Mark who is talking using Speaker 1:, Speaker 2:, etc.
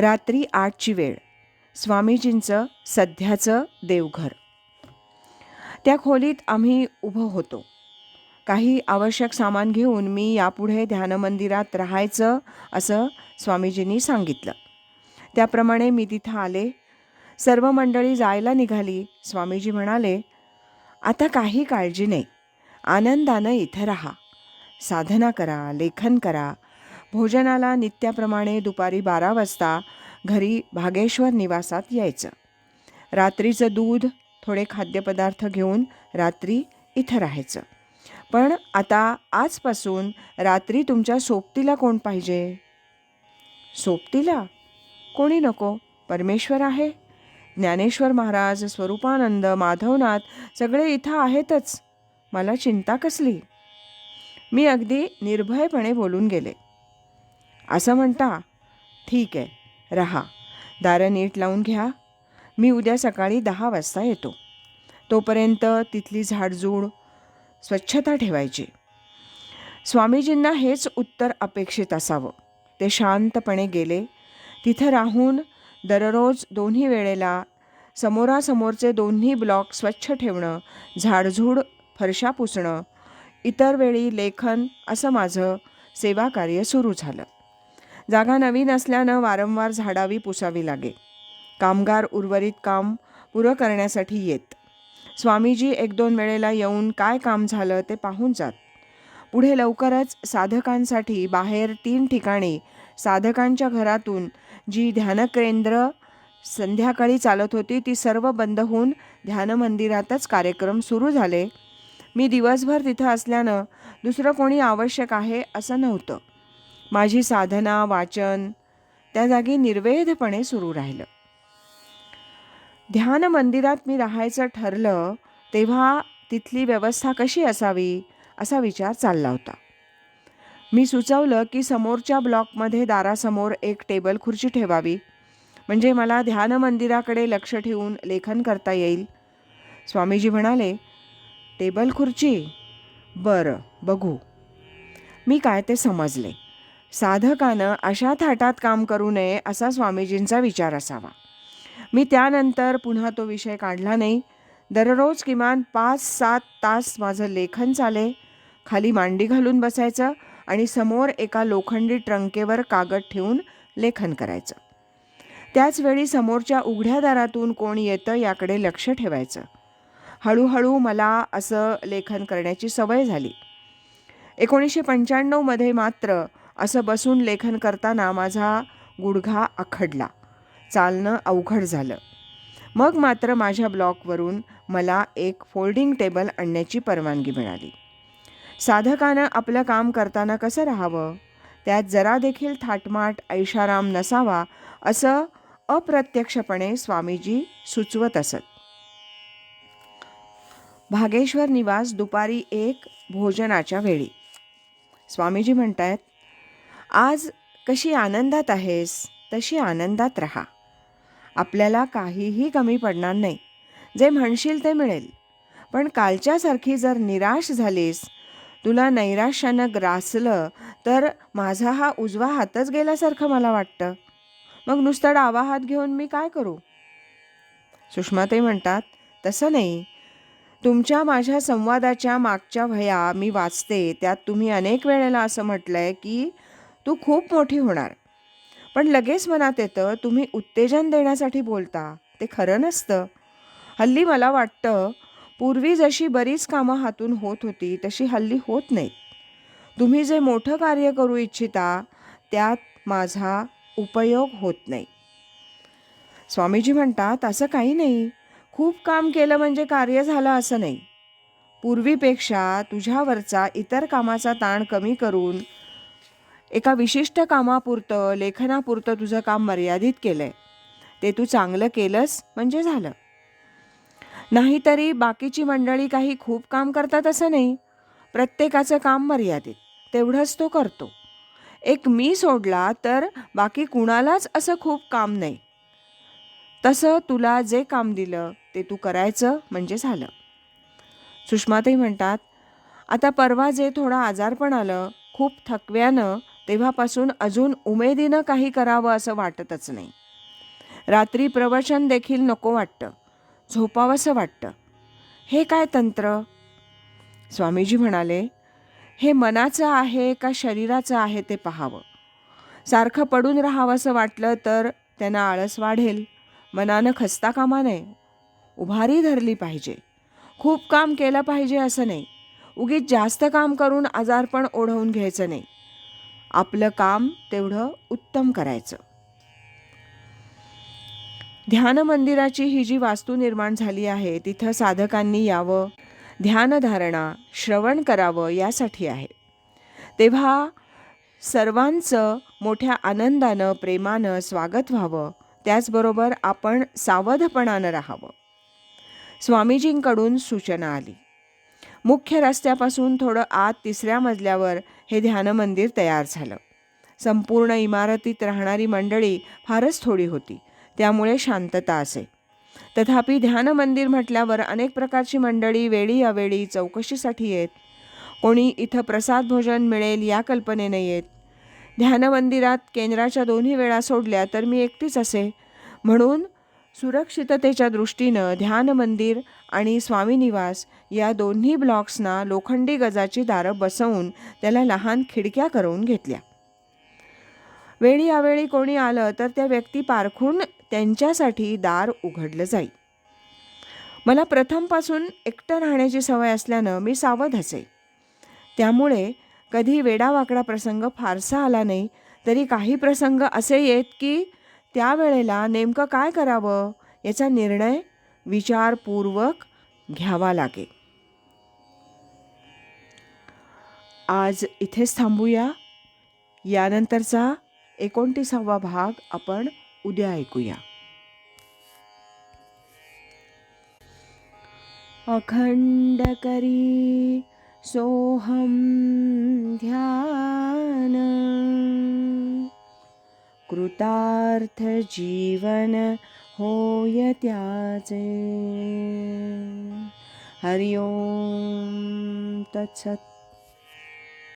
Speaker 1: रात्री आठची वेळ. स्वामीजींचं सध्याचं देवघर. त्या खोलीत आम्ही उभं होतो. काही आवश्यक सामान घेऊन मी यापुढे ध्यानमंदिरात राहायचं असं स्वामीजींनी सांगितलं. त्याप्रमाणे मी तिथं आले. सर्व मंडळी जायला निघाली. स्वामीजी म्हणाले आता काही काळजी नाही. आनंदानं इथं राहा. साधना करा लेखन करा भोजनाला नित्याप्रमाणे दुपारी बारा वाजता घरी भागेश्वर निवासात यायचं. रात्रीचं दूध थोडे खाद्यपदार्थ घेऊन रात्री इथं राहायचं. पण आता आजपासून रात्री तुमच्या सोबतीला कोण पाहिजे? सोबतीला? कोणी नको? परमेश्वर आहे. ज्ञानेश्वर महाराज स्वरूपानंद माधवनाथ सगळे इथं आहेतच. मला चिंता कसली? मी अगदी निर्भयपणे बोलून गेले. असं म्हणता? ठीक आहे रहा. दारं नीट लावून घ्या. मी उद्या सकाळी दहा वाजता येतो. तोपर्यंत तिथली झाडझूड स्वच्छता ठेवायची. स्वामीजींना हेच उत्तर अपेक्षित असावं. ते शांतपणे गेले. तिथं राहून दररोज दोन्ही वेळेला समोरासमोरचे दोन्ही ब्लॉक स्वच्छ ठेवणं झाडझूड फरशा पुसणं इतर वेळी लेखन असं माझं सेवाकार्य सुरू झालं. जागा नवीन असल्यानं वारंवार झाडावी पुसावी लागे. कामगार उर्वरित काम पुरं करण्यासाठी येत. स्वामीजी एक दोन वेळेला येऊन काय काम झालं ते पाहून जात. पुढे लवकरच साधकांसाठी बाहेर तीन ठिकाणी साधकांच्या घरातून जी ध्यानकेंद्र संध्याकाळी चालत होती ती सर्व बंद होऊन ध्यानमंदिरातच कार्यक्रम सुरू झाले. मी दिवसभर तिथं असल्यानं दुसरं कोणी आवश्यक आहे असं नव्हतं. माझी साधना वाचन त्या जागी निर्वेधपणे सुरू राहिलं. ध्यान मंदिरात मी राहायचं ठरलं तेव्हा तिथली व्यवस्था कशी असावी असा विचार चालला होता. मी सुचवलं की समोरच्या ब्लॉकमध्ये दारासमोर एक टेबल खुर्ची ठेवावी म्हणजे मला ध्यान मंदिराकडे लक्ष ठेवून लेखन करता येईल. स्वामीजी म्हणाले टेबल खुर्ची? बरं बघू. मी काय ते समजले. साधकानं अशा थाटात काम करू नये असा स्वामीजींचा विचार असावा. मी त्यानंतर पुन्हा तो विषय काढला नाही. दररोज किमान पाच सात तास माझं लेखन चाले खाली मांडी घालून बसायचं आणि समोर एका लोखंडी ट्रंकेवर कागद ठेवून लेखन करायचं. त्याचवेळी समोरच्या उघड्या दारातून कोण येतं याकडे लक्ष ठेवायचं. हळूहळू मला असं लेखन करण्याची सवय झाली. एकोणीसशे पंच्याण्णवमध्ये मात्र असं बसून लेखन करताना माझा गुडघा आखडला. चालणं अवघड झालं. मग मात्र माझ्या ब्लॉकवरून मला एक फोल्डिंग टेबल आणण्याची परवानगी मिळाली. साधकानं आपलं काम करताना कसं राहावं? त्यात जरा देखील थाटमाट ऐशाराम नसावा असं अप्रत्यक्षपणे स्वामीजी सुचवत असत. भागेश्वर निवास दुपारी एक भोजनाच्या वेळी. स्वामीजी म्हणतायत आज कशी आनंदात आहेस तशी आनंदात राहा. आपल्याला काहीही कमी पडणार नाही. जे म्हणशील ते मिळेल. पण कालच्यासारखी जर निराश झालीस तुला नैराश्यानं ग्रासलं तर माझा हा उजवा हातच गेल्यासारखं मला वाटतं. मग नुसता डावा हात घेऊन मी काय करू? सुषमाताई म्हणतात तसं नाही. तुमच्या माझ्या संवादाच्या मागच्या भया मी वाचते. त्यात तुम्ही अनेक वेळेला असं म्हटलं आहे की तू खूप मोठी होणार. पण लगेच मनात येतं तुम्ही उत्तेजन देण्यासाठी बोलता. ते खरं नसतं. हल्ली मला वाटतं पूर्वी जशी बरीच कामं हातून होत होती तशी हल्ली होत नाहीत. तुम्ही जे मोठं कार्य करू इच्छिता त्यात माझा उपयोग होत नाही. स्वामीजी म्हणतात असं काही नाही. खूप काम केलं म्हणजे कार्य झालं असं नाही. पूर्वीपेक्षा तुझ्यावरचा इतर कामाचा ताण कमी करून एका विशिष्ट कामापुरतं लेखनापुरतं तुझं काम मर्यादित केलं आहे ते तू चांगलं केलंस म्हणजे झालं. नाहीतरी बाकीची मंडळी काही खूप काम करतात असं नाही. प्रत्येकाचं काम मर्यादित तेवढंच तो करतो. एक मी सोडला तर बाकी कुणालाच असं खूप काम नाही. तसं तुला जे काम दिलं ते तू करायचं म्हणजे झालं. सुषमाताई म्हणतात आता परवा जे थोडं आजारपण आलं खूप थकव्यानं तेव्हापासून अजून उमेदीनं काही करावं असं वाटतच नाही. रात्री प्रवचन देखील नको वाटतं. झोपावंसं वाटतं. हे काय तंत्र? स्वामीजी म्हणाले हे मनाचं आहे का शरीराचं आहे ते पाहावं. सारखं पडून राहावंसं वाटलं तर त्यांना आळस वाढेल. मनानं खस्ता कामा नये उभारी धरली पाहिजे. खूप काम केलं पाहिजे असं नाही. उगीच जास्त काम करून आजारपण ओढवून घ्यायचं नाही. आपलं काम तेवढं उत्तम करायचं. ध्यान मंदिराची ही जी वास्तू निर्माण झाली आहे तिथं साधकांनी यावं ध्यानधारणा श्रवण करावं यासाठी आहे. तेव्हा सर्वांचं मोठ्या आनंदानं प्रेमानं स्वागत व्हावं त्याचबरोबर आपण सावधपणानं राहावं. स्वामीजींकडून सूचना आली. मुख्य रस्त्यापासून थोडं आत तिसऱ्या मजल्यावर हे ध्यानमंदिर तयार झालं. संपूर्ण इमारतीत राहणारी मंडळी फारच थोडी होती. त्यामुळे शांतता असे. तथापि ध्यानमंदिर म्हटल्यावर अनेक प्रकारची मंडळी वेळी अवेळी चौकशीसाठी येत. कोणी इथं प्रसाद भोजन मिळेल या कल्पनेने येत. ध्यानमंदिरात केंद्राच्या दोन्ही वेळा सोडल्या तर मी एकटीच असे. म्हणून सुरक्षिततेच्या दृष्टीनं ध्यान मंदिर आणि स्वामीनिवास या दोन्ही ब्लॉक्सना लोखंडी गजाची दारं बसवून त्याला लहान खिडक्या करून घेतल्या. वेळी यावेळी कोणी आलं तर त्या व्यक्ती पारखून त्यांच्यासाठी दार उघडलं जाई. मला प्रथमपासून एकटं राहण्याची सवय असल्यानं मी सावध असे. त्यामुळे कधी वेडावाकडा प्रसंग फारसा आला नाही तरी काही प्रसंग असे येत की त्यावेळेला नेमकं काय करावं? याचा निर्णय विचारपूर्वक घ्यावा लागे. आज इथेच थांबूया. यानंतरचा एकोणतीसावा भाग आपण उद्या ऐकूया. अखंड करी सोहम कृतार्थ जीवन होय त्याचे हरिओम तत्सत।